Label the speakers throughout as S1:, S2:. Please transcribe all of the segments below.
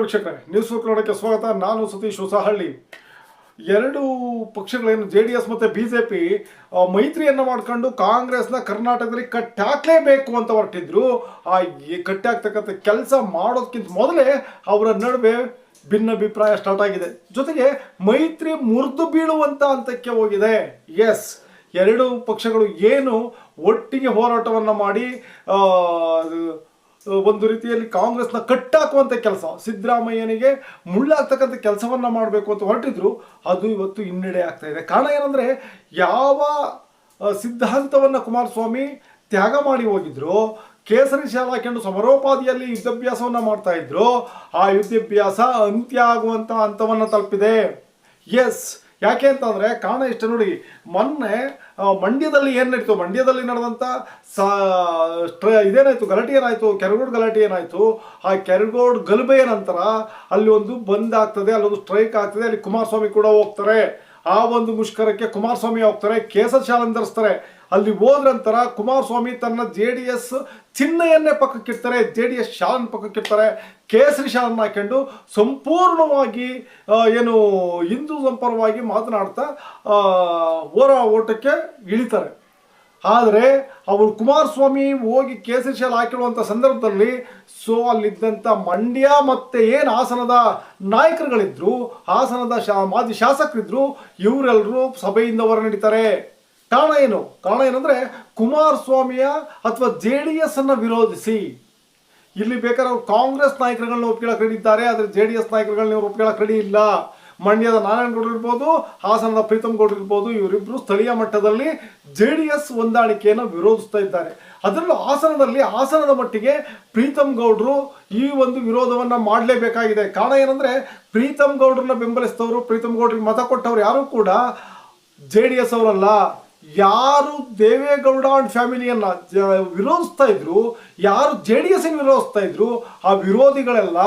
S1: ವೀಕ್ಷಕರೇ ನ್ಯೂಸ್ ಕನ್ನಡಕ್ಕೆ ಸ್ವಾಗತ. ನಾನು ಸತೀಶ್ ಹೊಸಹಳ್ಳಿ. ಎರಡು ಪಕ್ಷಗಳೇನು, ಜೆ ಡಿ ಎಸ್ ಮತ್ತು ಬಿ ಜೆ ಪಿ ಮೈತ್ರಿಯನ್ನು ಮಾಡ್ಕೊಂಡು ಕಾಂಗ್ರೆಸ್ನ ಕರ್ನಾಟಕದಲ್ಲಿ ಕಟ್ಟಾಕ್ಲೇಬೇಕು ಅಂತ ಹೊರಟಿದ್ರು. ಆ ಕಟ್ಟಾಗ್ತಕ್ಕಂಥ ಕೆಲಸ ಮಾಡೋದಕ್ಕಿಂತ ಮೊದಲೇ ಅವರ ನಡುವೆ ಭಿನ್ನಾಭಿಪ್ರಾಯ ಸ್ಟಾರ್ಟ್ ಆಗಿದೆ. ಜೊತೆಗೆ ಮೈತ್ರಿ ಮುರಿದು ಬೀಳುವಂತ ಹಂತಕ್ಕೆ ಹೋಗಿದೆ. ಎಸ್ ಎರಡು ಪಕ್ಷಗಳು ಏನು ಒಟ್ಟಿಗೆ ಹೋರಾಟವನ್ನು ಮಾಡಿ ಒಂದು ರೀತಿಯಲ್ಲಿ ಕಾಂಗ್ರೆಸ್ನ ಕಟ್ಟಾಕುವಂಥ ಕೆಲಸ. ಸಿದ್ದರಾಮಯ್ಯನಿಗೆ ಮುಳ್ಳಾಗ್ತಕ್ಕಂಥ ಕೆಲಸವನ್ನ ಮಾಡಬೇಕು ಅಂತ ಹೊರಟಿದ್ರು, ಅದು ಇವತ್ತು ಹಿನ್ನಡೆ ಆಗ್ತಾ ಇದೆ. ಕಾರಣ ಏನಂದ್ರೆ, ಯಾವ ಸಿದ್ಧಾಂತವನ್ನು ಕುಮಾರಸ್ವಾಮಿ ತ್ಯಾಗ ಮಾಡಿ ಹೋಗಿದ್ರು, ಕೇಸರಿ ಶಾಲೆ ಹಾಕೊಂಡು ಸಮರೋಪಾದಿಯಲ್ಲಿ ಯುದ್ಧಾಭ್ಯಾಸವನ್ನ ಮಾಡ್ತಾ ಇದ್ರು, ಆ ಯುದ್ಧಾಭ್ಯಾಸ ಅಂತ್ಯ ಆಗುವಂತ ಹಂತವನ್ನು ತಲುಪಿದೆ. ಎಸ್ ಯಾಕೆ ಅಂತಂದ್ರೆ ಕಾರಣ ಇಷ್ಟ ನೋಡಿ, ಮೊನ್ನೆ ಮಂಡ್ಯದಲ್ಲಿ ಏನು ನಡೀತು? ಮಂಡ್ಯದಲ್ಲಿ ನಡೆದಂತ ಸಾ ಇದೇನಾಯ್ತು? ಗಲಾಟೆ ಏನಾಯ್ತು? ಕೆರಗೋಡ್ ಗಲಾಟೆ ಏನಾಯಿತು? ಆ ಕೆರಗೋಡ್ ಗಲಭೆಯ ನಂತರ ಅಲ್ಲಿ ಒಂದು ಬಂದ್ ಆಗ್ತದೆ ಅಲ್ಲೊಂದು ಸ್ಟ್ರೈಕ್ ಆಗ್ತದೆ, ಅಲ್ಲಿ ಕುಮಾರಸ್ವಾಮಿ ಕೂಡ ಹೋಗ್ತಾರೆ. ಆ ಒಂದು ಮುಷ್ಕರಕ್ಕೆ ಕುಮಾರಸ್ವಾಮಿ ಹೋಗ್ತಾರೆ, ಕೇಸರ್ ಶಾಲೆ ಧರಿಸ್ತಾರೆ. ಅಲ್ಲಿ ಹೋದ ನಂತರ ಕುಮಾರಸ್ವಾಮಿ ತನ್ನ ಜೆ ಡಿ ಎಸ್ ಚಿಹ್ನೆಯನ್ನೇ ಪಕ್ಕಕ್ಕಿಡ್ತಾರೆ, ಜೆ ಡಿ ಎಸ್ ಶಾಲನ್ ಪಕ್ಕಕ್ಕಿಡ್ತಾರೆ, ಕೇಸರಿ ಶಾಲನ್ನು ಹಾಕೊಂಡು ಸಂಪೂರ್ಣವಾಗಿ ಏನು ಹಿಂದೂ ಸಂಪರವಾಗಿ ಮಾತನಾಡ್ತಾ ಹೋರ ಓಟಕ್ಕೆ ಇಳಿತಾರೆ. ಆದರೆ ಅವರು ಕುಮಾರಸ್ವಾಮಿ ಹೋಗಿ ಕೇಸರಿ ಶಾಲೆ ಹಾಕಿರುವಂಥ ಸಂದರ್ಭದಲ್ಲಿ ಸೊ ಅಲ್ಲಿದ್ದಂಥ ಮಂಡ್ಯ ಮತ್ತು ಏನು ಹಾಸನದ ನಾಯಕರುಗಳಿದ್ರು, ಹಾಸನದ ಶಾ, ಮಾಜಿ ಶಾಸಕರಿದ್ದರು ಇವರೆಲ್ಲರೂ ಸಭೆಯಿಂದ ಹೊರ ನಡೀತಾರೆ. ಕಾರಣ ಏನು? ಕಾರಣ ಏನಂದ್ರೆ ಕುಮಾರಸ್ವಾಮಿಯ ಅಥವಾ ಜೆ ಡಿ ಎಸ್ ಅನ್ನ ವಿರೋಧಿಸಿ. ಇಲ್ಲಿ ಬೇಕಾದ್ರೆ ಅವ್ರು ಕಾಂಗ್ರೆಸ್ ನಾಯಕರುಗಳನ್ನ ಒಪ್ಕೊಳ್ಳೋಕೆ ರೆಡಿ ಇದ್ದಾರೆ, ಆದರೆ ಜೆ ಡಿ ಎಸ್ ನಾಯಕರುಗಳನ್ನ ಇವ್ರು ಒಪ್ಕೊಳ್ಳೋಕೆ ರೆಡಿ ಇಲ್ಲ. ಮಂಡ್ಯದ ನಾರಾಯಣಗೌಡರು ಇರ್ಬೋದು, ಹಾಸನದ ಪ್ರೀತಮ್ ಗೌಡರು ಇರ್ಬೋದು, ಇವರಿಬ್ರು ಸ್ಥಳೀಯ ಮಟ್ಟದಲ್ಲಿ ಜೆ ಡಿ ಎಸ್ ಹೊಂದಾಣಿಕೆಯನ್ನು ವಿರೋಧಿಸ್ತಾ ಇದ್ದಾರೆ. ಅದರಲ್ಲೂ ಹಾಸನದಲ್ಲಿ, ಹಾಸನದ ಮಟ್ಟಿಗೆ ಪ್ರೀತಮ್ ಗೌಡರು ಈ ಒಂದು ವಿರೋಧವನ್ನ ಮಾಡಲೇಬೇಕಾಗಿದೆ. ಕಾರಣ ಏನಂದ್ರೆ ಪ್ರೀತಮ್ ಗೌಡ್ರನ್ನ ಬೆಂಬಲಿಸಿದವರು, ಪ್ರೀತಮ್ ಗೌಡ್ರಿಗೆ ಮತ ಕೊಟ್ಟವ್ರು ಯಾರು ಕೂಡ ಜೆ ಡಿ ಎಸ್ ಅವರಲ್ಲ. ಯಾರು ದೇವೇಗೌಡ ಅಂಡ್ ಫ್ಯಾಮಿಲಿಯನ್ನ ವಿರೋಧಿಸ್ತಾ ಇದ್ರು, ಯಾರು ಜೆ ಡಿ ಎಸ್ ವಿರೋಧಿಸ್ತಾ ಇದ್ರು, ಆ ವಿರೋಧಿಗಳೆಲ್ಲ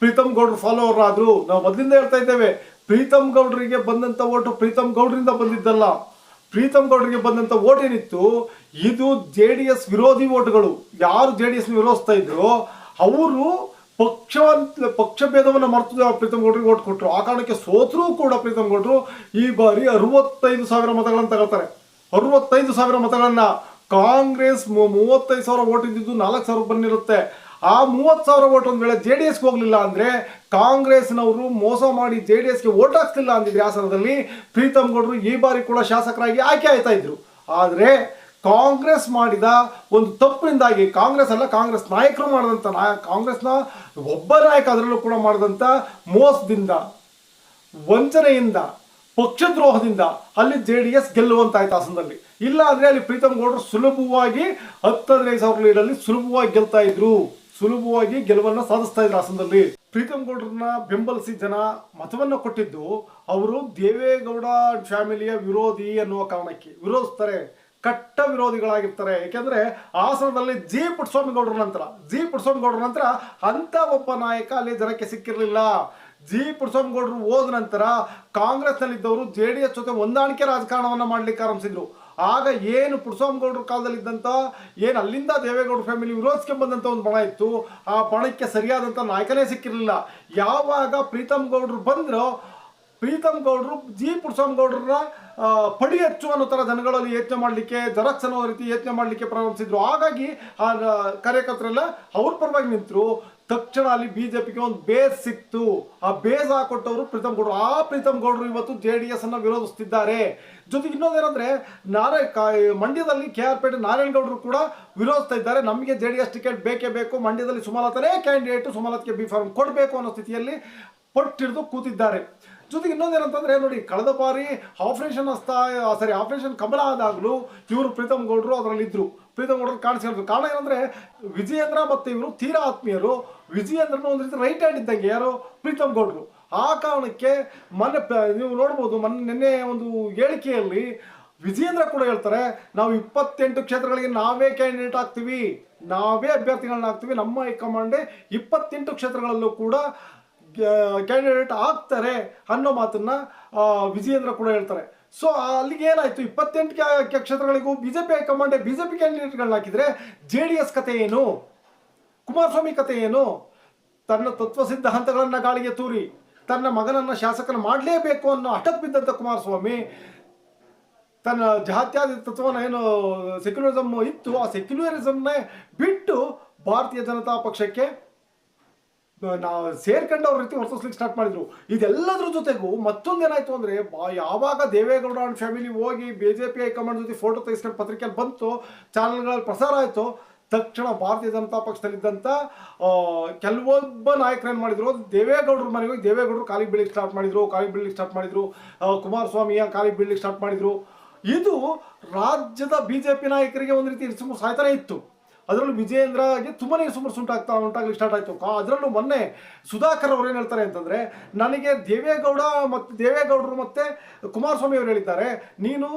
S1: ಪ್ರೀತಮ್ ಗೌಡ್ರು ಫಾಲೋವರ್ ಆದ್ರು. ನಾವು ಮೊದಲಿಂದ ಹೇಳ್ತಾ ಇದ್ದೇವೆ ಪ್ರೀತಮ್ ಗೌಡ್ರಿಗೆ ಬಂದಂತ ಓಟು ಪ್ರೀತಮ್ ಗೌಡ್ರಿಂದ ಬಂದಿದ್ದಲ್ಲ. ಪ್ರೀತಮ್ ಗೌಡ್ರಿಗೆ ಬಂದಂತ ಓಟ್ ಏನಿತ್ತು? ಇದು ಜೆ ಡಿ ಎಸ್ ವಿರೋಧಿ ಓಟ್ಗಳು. ಯಾರು ಜೆ ಡಿ ಎಸ್ ವಿರೋಧಿಸ್ತಾ ಇದ್ರು, ಅವರು ಪಕ್ಷ ಪಕ್ಷ ಭೇದವನ್ನು ಮರೆತು ಪ್ರೀತಮ್ ಗೌಡ್ರಿಗೆ ಓಟ್ ಕೊಟ್ಟರು ಆ ಕಾರಣಕ್ಕೆ ಸೋತರೂ ಕೂಡ ಪ್ರೀತಮ್ ಗೌಡ್ರು ಈ ಬಾರಿ ಅರವತ್ತೈದು ಸಾವಿರ ಮತಗಳನ್ನು ತಗೊಳ್ತಾರೆ. ಅರವತ್ತೈದು ಸಾವಿರ ಮತಗಳನ್ನ ಕಾಂಗ್ರೆಸ್ ಮೂವತ್ತೈದು ಸಾವಿರ ಓಟ್ ಇದ್ದಿದ್ದು ನಾಲ್ಕು ಸಾವಿರ ಬಂದಿರುತ್ತೆ. ಆ ಮೂವತ್ತು ಸಾವಿರ ಓಟ್ ಒಂದು ವೇಳೆ ಜೆ ಡಿ ಎಸ್ಗೆ ಹೋಗ್ಲಿಲ್ಲ ಅಂದ್ರೆ ಕಾಂಗ್ರೆಸ್ನವರು ಮೋಸ ಮಾಡಿ ಜೆ ಡಿ ಎಸ್ಗೆ ಓಟ್ ಹಾಕ್ತಿಲ್ಲ ಅಂದಿದ್ರೆ ಹಾಸನದಲ್ಲಿ ಪ್ರೀತಮ್ ಗೌಡರು ಈ ಬಾರಿ ಕೂಡ ಶಾಸಕರಾಗಿ ಆಯ್ಕೆ ಆಯ್ತಾ ಇದ್ರು. ಆದ್ರೆ ಕಾಂಗ್ರೆಸ್ ಮಾಡಿದ ಒಂದು ತಪ್ಪಿನಿಂದಾಗಿ ಕಾಂಗ್ರೆಸ್ ಅಲ್ಲ, ಕಾಂಗ್ರೆಸ್ ನಾಯಕರು ಮಾಡಿದಂಥ ನಾಯ ಕಾಂಗ್ರೆಸ್ನ ಒಬ್ಬ ನಾಯಕ ಅದರಲ್ಲೂ ಕೂಡ ಮಾಡಿದಂಥ ಮೋಸದಿಂದ, ವಂಚನೆಯಿಂದ ಪಕ್ಷದ್ರೋಹದಿಂದ ಅಲ್ಲಿ ಜೆ ಡಿ ಎಸ್ ಗೆಲ್ಲುವಂತಾಯ್ತು ಹಾಸನದಲ್ಲಿ ಇಲ್ಲ ಅಂದ್ರೆ ಅಲ್ಲಿ ಪ್ರೀತಮ್ ಗೌಡರು ಸುಲಭವಾಗಿ ಹತ್ತು ಹದಿನೈದು ಸಾವಿರ ಲೀಡಲ್ಲಿ ಸುಲಭವಾಗಿ ಗೆಲ್ತಾ ಇದ್ರು. ಸುಲಭವಾಗಿ ಗೆಲುವನ್ನ ಸಾಧಿಸ್ತಾ ಇದ್ರು ಹಾಸನದಲ್ಲಿ ಪ್ರೀತಮ್ ಗೌಡರನ್ನ ಬೆಂಬಲಿಸಿ ಜನ ಮತವನ್ನ ಕೊಟ್ಟಿದ್ದು ಅವರು ದೇವೇಗೌಡ ಫ್ಯಾಮಿಲಿಯ ವಿರೋಧಿ ಅನ್ನುವ ಕಾರಣಕ್ಕೆ. ವಿರೋಧಿಸ್ತಾರೆ. ಕಟ್ಟ ವಿರೋಧಿಗಳಾಗಿರ್ತಾರೆ. ಯಾಕೆಂದ್ರೆ ಹಾಸನದಲ್ಲಿ ಜಿ ಪುಟ್ಟಸ್ವಾಮಿ ಗೌಡರ ನಂತರ, ಜಿ ಪುಟ್ಟಸ್ವಾಮಿ ಗೌಡರ ನಂತರ ಅಂತ ಒಬ್ಬ ನಾಯಕ ಅಲ್ಲಿ ಜನಕ್ಕೆ ಸಿಕ್ಕಿರಲಿಲ್ಲ. ಜಿ ಪುಟ್ಟಸ್ವಾಮಿ ಗೌಡ್ರು ಹೋದ ನಂತರ ಕಾಂಗ್ರೆಸ್ನಲ್ಲಿದ್ದವರು ಜೆ ಡಿ ಎಸ್ ಜೊತೆ ಹೊಂದಾಣಿಕೆ ರಾಜಕಾರಣವನ್ನು ಮಾಡ್ಲಿಕ್ಕೆ ಆರಂಭಿಸಿದ್ರು. ಆಗ ಏನು ಪುಟ್ಟಸ್ವಾಮಿ ಗೌಡ್ರ ಕಾಲದಲ್ಲಿದ್ದಂಥ ಏನು ಅಲ್ಲಿಂದ ದೇವೇಗೌಡ ಫ್ಯಾಮಿಲಿ ವಿರೋಧಿಸ್ಕೊಂಬಂದಂಥ ಒಂದು ಬಣ ಇತ್ತು. ಆ ಬಣಕ್ಕೆ ಸರಿಯಾದಂಥ ನಾಯಕನೇ ಸಿಕ್ಕಿರಲಿಲ್ಲ. ಯಾವಾಗ ಪ್ರೀತಮ್ ಗೌಡರು ಬಂದರೋ ಪ್ರೀತಮ್ ಗೌಡರು ಜಿ ಪುಟ್ಟಸ್ವಾಮಿ ಗೌಡ್ರನ್ನ ಆ, ಪಡಿ ಹೆಚ್ಚು ಅನ್ನೋ ಥರ ಜನಗಳಲ್ಲಿ ಯೋಚನೆ ಮಾಡಲಿಕ್ಕೆ ಜರಕ್ಸ್ ಅನ್ನೋ ರೀತಿ ಯೋಚನೆ ಮಾಡಲಿಕ್ಕೆ ಪ್ರಾರಂಭಿಸಿದ್ರು. ಹಾಗಾಗಿ ಆ, ಕಾರ್ಯಕರ್ತರೆಲ್ಲ ಅವ್ರ ಪರವಾಗಿ ನಿಂತರು. ತಕ್ಷಣ ಅಲ್ಲಿ ಬಿಜೆಪಿಗೆ ಒಂದು ಬೇಸ್ ಸಿಕ್ತು. ಆ ಬೇಸ್ ಹಾಕೊಟ್ಟವರು ಪ್ರೀತಮ್ ಗೌಡರು. ಆ ಪ್ರೀತಮ್ ಗೌಡರು ಇವತ್ತು ಜೆ ಡಿ ಎಸ್ ಅನ್ನ ವಿರೋಧಿಸ್ತಿದ್ದಾರೆ. ಜೊತೆಗೆ ಇನ್ನೊಂದೇನಂದ್ರೆ, ನಾರಾಯಣ ಕಾ- ಮಂಡ್ಯದಲ್ಲಿ ಕೆ ಆರ್ ಪೇಟೆ ನಾರಾಯಣಗೌಡರು ಕೂಡ ವಿರೋಧಿಸ್ತಾ ಇದ್ದಾರೆ. ನಮಗೆ ಜೆ ಡಿ ಎಸ್ ಟಿಕೆಟ್ ಬೇಕೇ ಬೇಕು. ಮಂಡ್ಯದಲ್ಲಿ ಸುಮಲತನೇ ಕ್ಯಾಂಡಿಡೇಟ್ ಸುಮಲತ್ಗೆ ಬಿ ಫಾರ್ಮ್ ಕೊಡಬೇಕು ಅನ್ನೋ ಸ್ಥಿತಿಯಲ್ಲಿ ಪಟ್ಟಿಡಿದು ಕೂತಿದ್ದಾರೆ. ಜೊತೆಗೆ ಇನ್ನೊಂದೇನಂತಂದ್ರೆ, ನೋಡಿ, ಕಳೆದ ಬಾರಿ ಆಪರೇಷನ್ ಹಸ್ತ ಸಾರಿ ಆಪರೇಷನ್ ಕಮಲ ಆದಾಗಲೂ ಇವರು ಪ್ರೀತಮ್ ಗೌಡರು ಅದರಲ್ಲಿ ಇದ್ರು ಪ್ರೀತಮ್ ಗೌಡ್ರು ಕಾಣಿಸ್ಕೊಳ್ತು ಕಾರಣ ಏನಂದ್ರೆ, ವಿಜಯೇಂದ್ರ ಮತ್ತೆ ಇವರು ತೀರಾ ಆತ್ಮೀಯರು. ವಿಜಯೇಂದ್ರನ ಒಂದು ರೀತಿ ರೈಟ್ ಹ್ಯಾಂಡ್ ಇದ್ದಂಗೆ ಯಾರು ಪ್ರೀತಮ್ ಗೌಡ್ರು ಆ ಕಾರಣಕ್ಕೆ ಮೊನ್ನೆ ನೀವು ನೋಡ್ಬೋದು, ಮೊನ್ನೆ ನಿನ್ನೆ ಒಂದು ಹೇಳಿಕೆಯಲ್ಲಿ ವಿಜಯೇಂದ್ರ ಕೂಡ ಹೇಳ್ತಾರೆ, ನಾವು ಇಪ್ಪತ್ತೆಂಟು ಕ್ಷೇತ್ರಗಳಿಗೆ ನಾವೇ ಕ್ಯಾಂಡಿಡೇಟ್ ಆಗ್ತೀವಿ. ನಾವೇ ಅಭ್ಯರ್ಥಿಗಳನ್ನ ಹಾಕ್ತೀವಿ ನಮ್ಮ ಹೈಕಮಾಂಡೇ ಇಪ್ಪತ್ತೆಂಟು ಕ್ಷೇತ್ರಗಳಲ್ಲೂ ಕೂಡ ಕ್ಯಾಂಡಿಡೇಟ್ ಆಗ್ತಾರೆ ಅನ್ನೋ ಮಾತನ್ನ ವಿಜಯೇಂದ್ರ ಕೂಡ ಹೇಳ್ತಾರೆ. ಸೊ ಅಲ್ಲಿಗೆ ಏನಾಯ್ತು? ಇಪ್ಪತ್ತೆಂಟು ಕ್ಷ- ಕ್ಷೇತ್ರಗಳಿಗೂ ಬಿಜೆಪಿ ಹೈಕಮಾಂಡ್ ಬಿಜೆಪಿ ಕ್ಯಾಂಡಿಡೇಟ್ಗಳನ್ನ ಹಾಕಿದ್ರೆ ಜೆ ಡಿ ಎಸ್ ಕತೆ ಏನು? ಕುಮಾರಸ್ವಾಮಿ ಕತೆ ಏನು? ತನ್ನ ತತ್ವ ಸಿದ್ಧಾಂತಗಳನ್ನ ಗಾಳಿಗೆ ತೂರಿ, ತನ್ನ ಮಗನನ್ನ ಶಾಸಕನ ಮಾಡಲೇಬೇಕು ಅನ್ನೋ ಹಠಕ್ಕೆ ಬಿದ್ದಂಥ ಕುಮಾರಸ್ವಾಮಿ, ತನ್ನ ಜಾತ್ಯಾದಿ ತತ್ವನ ಏನು ಸೆಕ್ಯುಲರಿಸಮ್ ಇತ್ತು, ಆ ಸೆಕ್ಯುಲರಿಸಮ್ನೇ ಬಿಟ್ಟು ಭಾರತೀಯ ಜನತಾ ಪಕ್ಷಕ್ಕೆ ನಾವು ಸೇರ್ಕೊಂಡವ್ರ ರೀತಿ ವರ್ತಿಸ್ಲಿಕ್ಕೆ ಸ್ಟಾರ್ಟ್ ಮಾಡಿದ್ರು. ಇದೆಲ್ಲದ್ರ ಜೊತೆಗೂ ಮತ್ತೊಂದೇನಾಯ್ತು ಅಂದ್ರೆ, ಬಾ- ಯಾವಾಗ ದೇವೇಗೌಡ ಅಂಡ್ ಫ್ಯಾಮಿಲಿ ಹೋಗಿ B J P high command ಜೊತೆ ಫೋಟೋ ತೆಗೆಸ್ಕೊಂಡು ಪತ್ರಿಕೆಯಲ್ಲಿ ಬಂತು ಚಾನಲ್ಗಳಲ್ಲಿ ಪ್ರಸಾರ ಆಯಿತು, ತಕ್ಷಣ ಭಾರತೀಯ ಜನತಾ ಪಕ್ಷದಲ್ಲಿದ್ದಂಥ ಕೆಲವೊಬ್ಬ ನಾಯಕರು ಏನು ಮಾಡಿದ್ರು, ದೇವೇಗೌಡರ ಮನೆಗೆ ಹೋಗಿ ದೇವೇಗೌಡರು ಕಾಲಿಗೆ ಸ್ಟಾರ್ಟ್ ಮಾಡಿದ್ರು ಕಾಲಿಗೆ ಬೀಳಿಗೆ ಸ್ಟಾರ್ಟ್ ಮಾಡಿದ್ರು ಕುಮಾರಸ್ವಾಮಿಯ ಕಾಲಿಗೆ ಬೀಳಿಗೆ ಸ್ಟಾರ್ಟ್ ಮಾಡಿದ್ರು. ಇದು ರಾಜ್ಯದ ಬಿ ಜೆ ಪಿ ನಾಯಕರಿಗೆ ಒಂದು ರೀತಿ ಸಾಯ್ತಾನೆ ಇತ್ತು. ಅದರಲ್ಲೂ ವಿಜಯೇಂದ್ರಗೆ ತುಂಬಾನೇ ಸುಮಾರು ಉಂಟಾಗ್ತಾ ಉಂಟಾಗ್ಲಿಕ್ಕೆ ಸ್ಟಾರ್ಟ್ ಆಯಿತು. ಅದರಲ್ಲೂ ಮೊನ್ನೆ ಸುಧಾಕರ್ ಅವ್ರು ಏನು ಹೇಳ್ತಾರೆ ಅಂತಂದರೆ, ನನಗೆ ದೇವೇಗೌಡ ಮತ್ತು ದೇವೇಗೌಡರು ಮತ್ತು ಕುಮಾರಸ್ವಾಮಿ ಅವರು ಹೇಳಿದ್ದಾರೆ. ನೀನು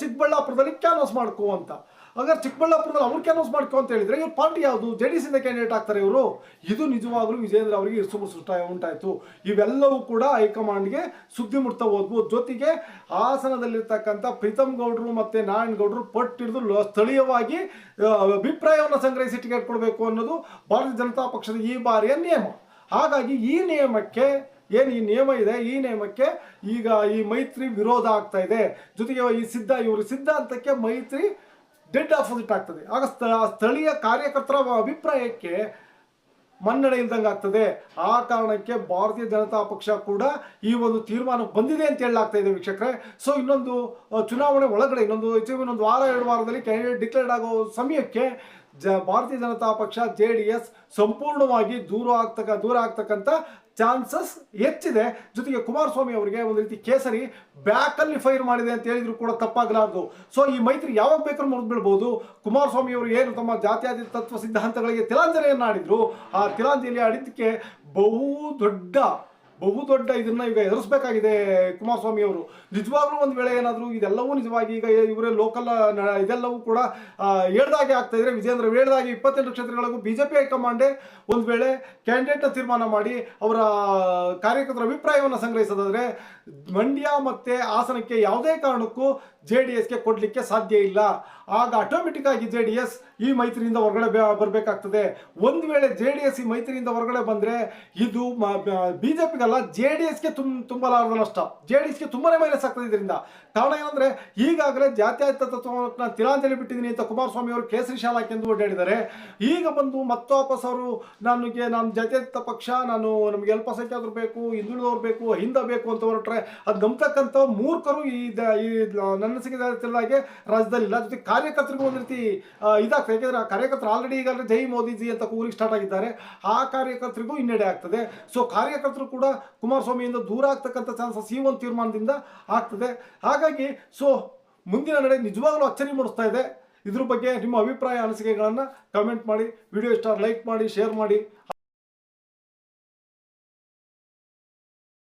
S1: ಚಿಕ್ಕಬಳ್ಳಾಪುರದಲ್ಲಿ ಕ್ಯಾನ್ವಾಸ್ ಮಾಡ್ಕೋ ಅಂತ. ಹಾಗಾದ್ರೆ ಚಿಕ್ಕಬಳ್ಳಾಪುರದಲ್ಲಿ ಅವ್ರು ಅನೌನ್ಸ್ ಮಾಡ್ಕೊ ಅಂತ ಹೇಳಿದ್ರೆ ಇವ್ರ ಪಾರ್ಟಿ ಯಾವುದು? ಜೆ ಡಿ ಇಂದ ಕ್ಯಾಂಡಿಡೇಟ್ ಆಗ್ತಾರೆ ಇವರು. ಇದು ನಿಜವಾಗ್ಲೂ ವಿಜೇಂದ್ರ ಅವರಿಗೆ ಇರ್ಸುಮು ಸುಷ್ಟ ಉಂಟಾಯ್ತು. ಇವೆಲ್ಲವೂ ಕೂಡ ಹೈಕಮಾಂಡ್ಗೆ ಸುದ್ದಿ ಮುಟ್ತಾ ಹೋದ್ವು. ಜೊತೆಗೆ ಹಾಸನದಲ್ಲಿರ್ತಕ್ಕಂಥ ಪ್ರೀತಮ್ ಗೌಡ್ರು ಮತ್ತೆ ನಾರಾಯಣ್ ಗೌಡ್ರು ಪಟ್ಟಿಡಿದು ಸ್ಥಳೀಯವಾಗಿ ಅಭಿಪ್ರಾಯವನ್ನು ಸಂಗ್ರಹಿಸಿ ಟಿಕೆಟ್ ಕೊಡಬೇಕು ಅನ್ನೋದು ಭಾರತೀಯ ಜನತಾ ಪಕ್ಷದ ಈ ಬಾರಿಯ ನಿಯಮ. ಹಾಗಾಗಿ ಈ ನಿಯಮಕ್ಕೆ, ಏನು ಈ ನಿಯಮ ಇದೆ? ಈ ನಿಯಮಕ್ಕೆ ಈಗ ಈ ಮೈತ್ರಿ ವಿರೋಧ ಆಗ್ತಾ ಇದೆ. ಜೊತೆಗೆ ಈ ಸಿದ್ಧ, ಇವರು ಸಿದ್ಧಾಂತಕ್ಕೆ ಮೈತ್ರಿ ಡೆಡ್ ಆಪೋಸಿಟ್ ಆಗ್ತದೆ. ಆಗ ಸ್ಥ- ಸ್ಥಳೀಯ ಕಾರ್ಯಕರ್ತರ ಅಭಿಪ್ರಾಯಕ್ಕೆ ಮನ್ನಣೆ ಇಲ್ದಂಗೆ ಆಗ್ತದೆ. ಆ ಕಾರಣಕ್ಕೆ ಭಾರತೀಯ ಜನತಾ ಪಕ್ಷ ಕೂಡ ಈ ಒಂದು ತೀರ್ಮಾನ ಬಂದಿದೆ ಅಂತ ಹೇಳಲಾಗ್ತಾ ಇದೆ ವೀಕ್ಷಕರೇ. ಸೊ ಇನ್ನೊಂದು ಚುನಾವಣೆ ಒಳಗಡೆ, ಇನ್ನೊಂದು ಇನ್ನೊಂದು ವಾರ, ಎರಡು ವಾರದಲ್ಲಿ ಕ್ಯಾಂಡಿಡೇಟ್ ಡಿಕ್ಲೇರ್ಡ್ ಆಗೋ ಸಮಯಕ್ಕೆ ಜ ಭಾರತೀಯ ಜನತಾ ಪಕ್ಷ ಜೆ ಡಿ ಎಸ್ ಸಂಪೂರ್ಣವಾಗಿ ದೂರ ಆಗ್ತಕ್ಕ ದೂರ ಆಗ್ತಕ್ಕಂಥ ಚಾನ್ಸಸ್ ಹೆಚ್ಚಿದೆ. ಜೊತೆಗೆ ಕುಮಾರಸ್ವಾಮಿ ಅವರಿಗೆ ಒಂದು ರೀತಿ ಕೇಸರಿ ಬ್ಯಾಕಲ್ಲಿ ಫೈರ್ ಮಾಡಿದೆ ಅಂತ ಹೇಳಿದ್ರು ಕೂಡ ತಪ್ಪಾಗಲಾರದು. ಸೊ, ಈ ಮೈತ್ರಿ ಯಾವಾಗ ಬೇಕಾದ್ರೂ ಮುರಿದು ಬಿಡ್ಬೋದು ಕುಮಾರಸ್ವಾಮಿ ಅವರು ಏನು ತಮ್ಮ ಜಾತ್ಯಾದಿ ತತ್ವ ಸಿದ್ಧಾಂತಗಳಿಗೆ ತಿಲಾಂಜಲಿಯನ್ನು ಆಡಿದ್ರು ಆ ತಿಲಾಂಜಲಿ ಆಡಿದ್ದಕ್ಕೆ ಬಹು ದೊಡ್ಡ ಬಹು ದೊಡ್ಡ ಇದನ್ನ ಈಗ ಎದುರಿಸಬೇಕಾಗಿದೆ ಕುಮಾರಸ್ವಾಮಿ ಅವರು. ನಿಜವಾಗ್ಲೂ ಒಂದು ವೇಳೆ ಏನಾದರೂ ಇದೆಲ್ಲವೂ ನಿಜವಾಗಿ ಈಗ ಇವರೇ ಲೋಕಲ್ ಇದೆಲ್ಲವೂ ಕೂಡ ಹೇಳ್ದಾಗೆ ಆಗ್ತಾ ಇದ್ರೆ ವಿಜೇಂದ್ರ ಹೇಳ್ದಾಗೆ ಇಪ್ಪತ್ತೆಂಟು ಕ್ಷೇತ್ರಗಳಿಗೂ ಬಿಜೆಪಿ ಹೈಕಮಾಂಡೇ ಒಂದು ವೇಳೆ ಕ್ಯಾಂಡಿಡೇಟ್ ತೀರ್ಮಾನ ಮಾಡಿ ಅವರ, ಕಾರ್ಯಕರ್ತರ ಅಭಿಪ್ರಾಯವನ್ನು ಸಂಗ್ರಹಿಸೋದಾದ್ರೆ, ಮಂಡ್ಯ ಮತ್ತೆ ಹಾಸನಕ್ಕೆ ಯಾವುದೇ ಕಾರಣಕ್ಕೂ ಜೆ ಡಿ ಎಸ್ಗೆ ಕೊಡಲಿಕ್ಕೆ ಸಾಧ್ಯ ಇಲ್ಲ. ಆಗ ಆಟೋಮೆಟಿಕ್ ಆಗಿ ಜೆ ಡಿ ಎಸ್ ಈ ಮೈತ್ರಿಯಿಂದ ಹೊರಗಡೆ ಬರಬೇಕಾಗ್ತದೆ. ಒಂದು ವೇಳೆ ಜೆ ಡಿ ಎಸ್ ಈ ಮೈತ್ರಿಯಿಂದ ಹೊರಗಡೆ ಬಂದರೆ ಇದು ಬಿ ಜೆ ಪಿಗಲ್ಲ ಜೆ ಡಿ ಎಸ್ಗೆ ತುಂಬ ತುಂಬಲಾರದ ನಷ್ಟ. ಜೆ ಡಿ ಎಸ್ಗೆ ತುಂಬಾ ಮೈನಸ್ ಆಗ್ತದೆ ಇದರಿಂದ. ಕಾರಣ ಏನಂದ್ರೆ, ಈಗಾಗಲೇ ಜಾತ್ಯತೀತ ತತ್ವವನ್ನು ತಿರಾಂಜಲಿ ಬಿಟ್ಟಿದ್ದೀನಿ ಅಂತ ಕುಮಾರಸ್ವಾಮಿ ಅವರು ಕೇಸರಿ ಶಾಲಾಕೆಂದು ಓಡಾಡಿದ್ದಾರೆ ಈಗ ಬಂದು ಮತ್ತೆ ವಾಪಸ್ ಅವರು, ನನಗೆ ನಾನು ಜಾತ್ಯತೀತ ಪಕ್ಷ, ನಾನು ನಮಗೆ ಅಲ್ಪಸಂಖ್ಯಾತರು ಬೇಕು, ಹಿಂದುಳಿದವ್ರು ಬೇಕು ಹಿಂದ ಬೇಕು ಅಂತ ಹೊರಟ್ರೆ, ಅದು ನಂಬ್ತಕ್ಕಂಥ ಮೂರ್ಖರು ಈ ನನ್ನ ಸಿಗದಾಗೆ ರಾಜ್ಯದಲ್ಲಿ ಇಲ್ಲ. ಜೊತೆ ಕಾರ್ಯಕರ್ತರಿಗೂ ಒಂದು ರೀತಿ ಇದಾಗ್ತದೆ. ಯಾಕೆಂದ್ರೆ ಕಾರ್ಯಕರ್ತರು ಆಲ್ರೆಡಿ ಈಗಾಗಲೇ ಜೈ ಮೋದಿಜಿ ಅಂತ ಕೂಗ್ಲಿಕ್ಕೆ ಸ್ಟಾರ್ಟ್ ಆಗಿದ್ದಾರೆ. ಆ ಕಾರ್ಯಕರ್ತರಿಗೂ ಹಿನ್ನಡೆ ಆಗ್ತದೆ. ಸೊ ಕಾರ್ಯಕರ್ತರು ಕೂಡ ಕುಮಾರಸ್ವಾಮಿಯಿಂದ ದೂರ ಆಗ್ತಕ್ಕಂಥ ಚಾನ್ಸಸ್ ಈ ಒಂದು ತೀರ್ಮಾನದಿಂದ ಆಗ್ತದೆ. ಹಾಗಾಗಿ ಸೊ ಮುಂದಿನ ನಡೆ ನಿಜವಾಗ್ಲೂ ಅಚ್ಚರಿ ಮೂಡಿಸ್ತಾ ಇದೆ. ಇದ್ರ ಬಗ್ಗೆ ನಿಮ್ಮ ಅಭಿಪ್ರಾಯ, ಅನಿಸಿಕೆಗಳನ್ನು ಕಮೆಂಟ್ ಮಾಡಿ ವಿಡಿಯೋ ಇಷ್ಟ ಲೈಕ್ ಮಾಡಿ ಶೇರ್ ಮಾಡಿ.